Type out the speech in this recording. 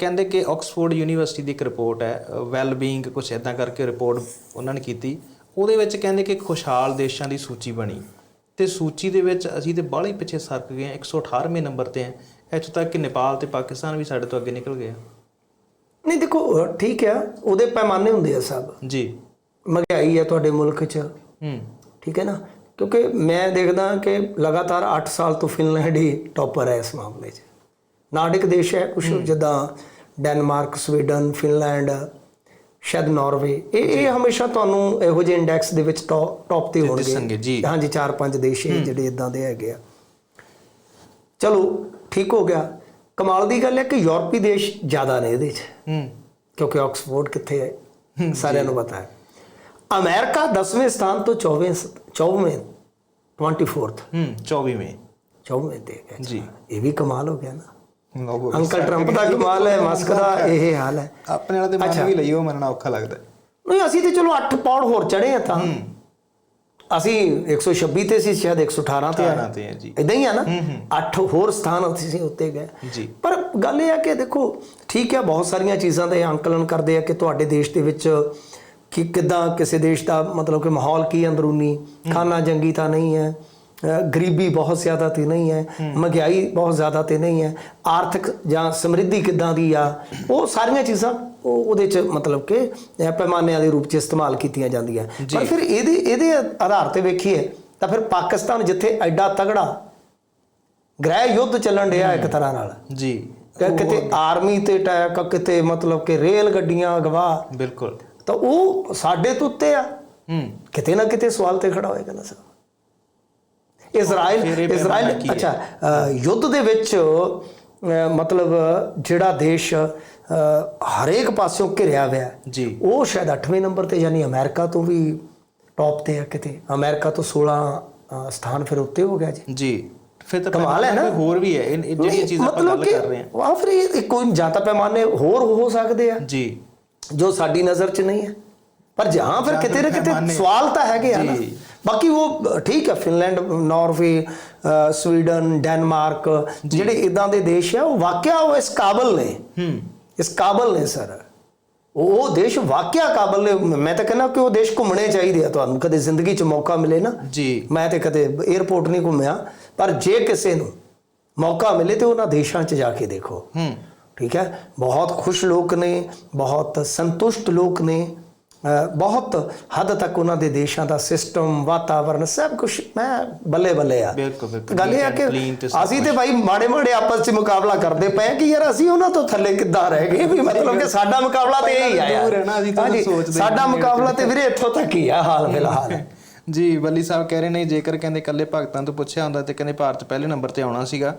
ਕਹਿੰਦੇ ਕਿ Oxford university ਦੀ ਇੱਕ ਰਿਪੋਰਟ ਹੈ ਵੈਲ ਬੀਇੰਗ ਕੁਝ ਇਦਾਂ ਕਰਕੇ ਰਿਪੋਰਟ ਉਹਨਾਂ ਨੇ ਕੀਤੀ। ਉਹਦੇ ਵਿੱਚ ਕਹਿੰਦੇ ਕਿ ਖੁਸ਼ਹਾਲ ਦੇਸ਼ਾਂ ਦੀ ਸੂਚੀ ਬਣੀ। ਤੇ ਸੂਚੀ ਦੇ ਵਿੱਚ ਅਸੀਂ ਤੇ ਬਾਹਲੇ ਪਿੱਛੇ ਸਰਕ ਗਏ ਹਾਂ 118ਵੇਂ ਨੰਬਰ ਤੇ ਹੈ। ਇੱਥੋਂ ਤੱਕ ਕਿ ਨੇਪਾਲ ਤੇ ਪਾਕਿਸਤਾਨ ਵੀ ਸਾਡੇ ਤੋਂ ਅੱਗੇ ਨਿਕਲ ਗਏ ਆ। ਨਹੀਂ ਦੇਖੋ ਠੀਕ ਆ ਉਹਦੇ ਪੈਮਾਨੇ ਹੁੰਦੇ ਆ ਸਭ। ਜੀ। ਮਹਿੰਗਾਈ ਆ ਤੁਹਾਡੇ ਮੁਲਕ 'ਚ। ਹੂੰ। ਠੀਕ ਹੈ ਨਾ? ਕਿਉਂਕਿ ਮੈਂ ਦੇਖਦਾ ਕਿ ਲਗਾਤਾਰ 8 ਸਾਲ ਤੋਂ ਫਿਨਲੈਂਡ ਹੀ ਟੌਪਰ ਹੈ ਇਸ ਮਾਮਲੇ 'ਚ। ਨਾਰਡਿਕ ਦੇਸ਼ ਹੈ ਕੁਝ ਜਿੱਦਾਂ ਡੈਨਮਾਰਕ ਸਵੀਡਨ ਫਿਨਲੈਂਡ ਸ਼ਾਇਦ ਨਾਰਵੇ। ਇਹ ਇਹ ਹਮੇਸ਼ਾ ਤੁਹਾਨੂੰ ਇਹੋ ਜਿਹੇ ਇੰਡੈਕਸ ਦੇ ਵਿੱਚ ਟੌਪ ਤੇ ਹੋਣਗੇ। ਜੀ। ਹਾਂਜੀ ਚਾਰ ਪੰਜ ਦੇਸ਼ ਇਹ ਜਿਹੜੇ ਇਦਾਂ ਦੇ ਹੈਗੇ ਆ। ਚਲੋ ਠੀਕ ਹੋ ਗਿਆ। ਕਮਾਲ ਦੀ ਗੱਲ ਹੈ ਕਿ ਯੂਰਪੀ ਦੇਸ਼ ਜ਼ਿਆਦਾ ਨੇ ਇਹਦੇ 'ਚ। ਹੂੰ। ਕਿਉਂਕਿ ਆਕਸਫੋਰਡ ਕਿੱਥੇ ਹੈ ਸਾਰਿਆਂ ਨੂੰ ਪਤਾ ਹੈ। ਅਮਰੀਕਾ 10ਵੇਂ ਸਥਾਨ ਤੋਂ 24ਵੇਂ 24ਵੇਂ 24th ਹੂੰ 24ਵੇਂ 24ਵੇਂ ਤੇ ਹੈ। ਜੀ। ਇਹ ਵੀ ਕਮਾਲ ਹੋ ਗਿਆ ਨਾ। ਅੰਕਲ ਟਰੰਪ ਦਾ ਕਮਾਲ ਹੈ ਮਸਕ ਦਾ ਇਹ ਹਾਲ ਹੈ। ਆਪਣੇ ਵਾਲਾ ਤੇ ਮੰਨ ਵੀ ਲਈਓ ਮੰਨਣਾ ਔਖਾ ਲੱਗਦਾ ਨਹੀਂ ਅਸੀਂ ਤੇ ਚਲੋ 8 ਪੌੜ ਹੋਰ ਚੜੇ ਆ ਤਾਂ। ਅਸੀਂ 126 ਤੇ ਸੀ ਸ਼ਾਇਦ 118 ਤੇ 18 ਆਏ ਤੇ ਜੀ। ਇਦਾਂ ਹੀ ਆ ਨਾ? 8 ਹੋਰ ਸਥਾਨ ਅਸੀਂ ਉੱਤੇ ਗਏ। ਜੀ। ਪਰ ਗੱਲ ਇਹ ਹੈ ਕਿ ਦੇਖੋ ਠੀਕ ਹੈ ਬਹੁਤ ਸਾਰੀਆਂ ਚੀਜ਼ਾਂ ਦਾ ਇਹ ਅੰਕਲਨ ਕਰਦੇ ਆ ਕਿ ਤੁਹਾਡੇ ਦੇਸ਼ ਦੇ ਵਿੱਚ ਕਿ ਕਿਦਾਂ ਕਿਸੇ ਦੇਸ਼ ਦਾ ਮਤਲਬ ਕਿ ਮਾਹੌਲ ਕੀ ਅੰਦਰੂਨੀ? ਖਾਨਾ ਜੰਗੀ ਤਾਂ ਨਹੀਂ ਹੈ। ਗਰੀਬੀ ਬਹੁਤ ਜ਼ਿਆਦਾ ਤੇ ਨਹੀਂ ਹੈ ਮਹਿੰਗਾਈ ਬਹੁਤ ਜ਼ਿਆਦਾ ਤੇ ਨਹੀਂ ਹੈ ਆਰਥਿਕ ਜਾਂ ਸਮਰਿੱਧੀ ਕਿਦਾਂ ਦੀ ਆ ਉਹ ਸਾਰੀਆਂ ਚੀਜ਼ਾਂ ਉਹ ਉਹਦੇ ਚ ਮਤਲਬ ਕਿ ਪੈਮਾਨਿਆਂ ਦੇ ਰੂਪ ਚ ਇਸਤੇਮਾਲ ਕੀਤੀਆਂ ਜਾਂਦੀਆਂ। ਪਰ ਫਿਰ ਇਹਦੇ ਇਹਦੇ ਆਧਾਰ ਤੇ ਵੇਖੀਏ ਤਾਂ ਫਿਰ ਪਾਕਿਸਤਾਨ ਜਿੱਥੇ ਐਡਾ ਤਗੜਾ ਗ੍ਰਹਿ ਯੁੱਧ ਚੱਲਣ ਡਿਆ ਇੱਕ ਤਰ੍ਹਾਂ ਨਾਲ। ਜੀ। ਕਿਤੇ ਆਰਮੀ ਤੇ ਅਟੈਕ ਕਿਤੇ ਮਤਲਬ ਕਿ ਰੇਲ ਗੱਡੀਆਂ ਅਗਵਾ। ਬਿਲਕੁਲ। ਤਾਂ ਉਹ ਸਾਡੇ ਤੋਂ ਉੱਤੇ ਆ। ਹੂੰ। ਕਿਤੇ ਨਾ ਕਿਤੇ ਸਵਾਲ ਤੇ ਖੜਾ ਹੋਏਗਾ ਨਾ ਸਰ। Israel Israel? ਅੱਛਾ ਯੁੱਧ ਦੇ ਵਿੱਚ ਮਤਲਬ ਜਿਹੜਾ ਦੇਸ਼ ਹਰੇਕ ਪਾਸਿਓਂ ਘਿਰਿਆ ਹੋਇਆ ਜੀ। ਉਹ ਸ਼ਾਇਦ 8ਵੇਂ ਨੰਬਰ ਤੇ ਯਾਨੀ ਅਮਰੀਕਾ ਤੋਂ ਵੀ ਟੌਪ ਤੇ ਆ ਕਿਤੇ। ਅਮਰੀਕਾ ਤੋਂ 16 ਅ, ਸਥਾਨ ਫਿਰ ਉੱਤੇ ਹੋ ਗਿਆ ਜੀ। ਜੀ। ਫਿਰ ਤਾਂ ਕਮਾਲ ਹੈ ਨਾ। ਹੋਰ ਵੀ ਹੈ। ਇਹ ਜਿਹੜੀਆਂ ਚੀਜ਼ਾਂ ਆਪਾਂ ਗੱਲ ਕਰ ਰਹੇ ਹਾਂ। ਵਾਹ ਫਿਰ ਕੋਈ ਜਾਂ ਤਾਂ ਪੈਮਾਨੇ ਹੋਰ ਹੋ ਸਕਦੇ ਆ। ਜੀ। ਜੋ ਸਾਡੀ ਨਜ਼ਰ 'ਚ ਨਹੀਂ ਹੈ। ਪਰ ਜਹਾਂ ਫਿਰ ਕਿਤੇ ਨਾ ਕਿਤੇ ਸਵਾਲ ਤਾਂ ਹੈਗੇ ਆ ਨਾ। ਜੀ। ਬਾਕੀ ਉਹ ਠੀਕ ਹੈ ਫਿਨਲੈਂਡ ਨਾਰਵੇ ਸਵੀਡਨ ਡੈਨਮਾਰਕ ਜਿਹੜੇ ਇਦਾਂ ਦੇ ਦੇਸ਼ ਆ ਉਹ ਵਾਕਿਆ ਉਹ ਇਸ ਕਾਬਲ ਨੇ। ਹੂੰ। ਇਸ ਕਾਬਲ ਨੇ ਸਰ। ਉਹ ਦੇਸ਼ ਵਾਕਿਆ ਕਾਬਲ ਨੇ। ਮੈਂ ਤਾਂ ਕਹਿੰਦਾ ਕਿ ਉਹ ਦੇਸ਼ ਘੁੰਮਣੇ ਚਾਹੀਦੇ ਆ ਤੁਹਾਨੂੰ। ਕਦੇ ਜ਼ਿੰਦਗੀ 'ਚ ਮੌਕਾ ਮਿਲੇ ਨਾ। ਜੀ। ਮੈਂ ਤੇ ਕਦੇ 에어ਪੋਰਟ ਨਹੀਂ ਘੁੰਮਿਆ। ਪਰ ਜੇ ਕਿਸੇ ਨੂੰ ਮੌਕਾ ਮਿਲੇ ਤੇ ਉਹਨਾਂ ਦੇਸ਼ਾਂ 'ਚ ਜਾ ਕੇ ਦੇਖੋ। ਹੂੰ। ਠੀਕ ਹੈ? ਬਹੁਤ ਖੁਸ਼ ਲੋਕ ਨੇ ਬਹੁਤ ਸੰਤੁਸ਼ਟ ਲੋਕ ਨੇ। ਬਹੁਤ ਹੱਦ ਤੱਕ ਉਹਨਾਂ ਦੇ ਦੇਸ਼ਾਂ ਦਾ ਸਿਸਟਮ ਵਾਤਾਵਰਣ ਸਭ ਕੁਝ ਮੈਂ ਬੱਲੇ ਬੱਲੇ ਆ। ਗੱਲ ਇਹ ਆ ਕਿ ਅਸੀਂ ਤੇ ਭਾਈ ਮਾੜੇ ਮਾੜੇ ਆਪਸ 'ਚ ਮੁਕਾਬਲਾ ਕਰਦੇ ਪਏ ਕਿ ਯਾਰ ਅਸੀਂ ਉਹਨਾਂ ਤੋਂ ਥੱਲੇ ਕਿੱਦਾਂ ਰਹਿ ਗਏ? ਵੀ ਮਤਲਬ ਕਿ ਸਾਡਾ ਮੁਕਾਬਲਾ ਤੇ ਇਹ ਆ ਯਾਰ ਸਾਡਾ ਮੁਕਾਬਲਾ ਤੇ ਵੀਰੇ ਇੱਥੋਂ ਤੱਕ ਹੀ ਆ ਹਾਲ ਫਿਲਹਾਲ। ਜੀ ਬੱਲੀ ਸਾਹਿਬ ਕਹਿ ਰਹੇ ਨੇ ਜੇਕਰ ਕਹਿੰਦੇ ਇਕੱਲੇ ਭਗਤਾਂ ਤੋਂ ਪੁੱਛਿਆ ਹੁੰਦਾ ਤੇ ਕਹਿੰਦੇ ਭਾਰਤ ਪਹਿਲੇ ਨੰਬਰ ਤੇ ਆਉਣਾ ਸੀਗਾ।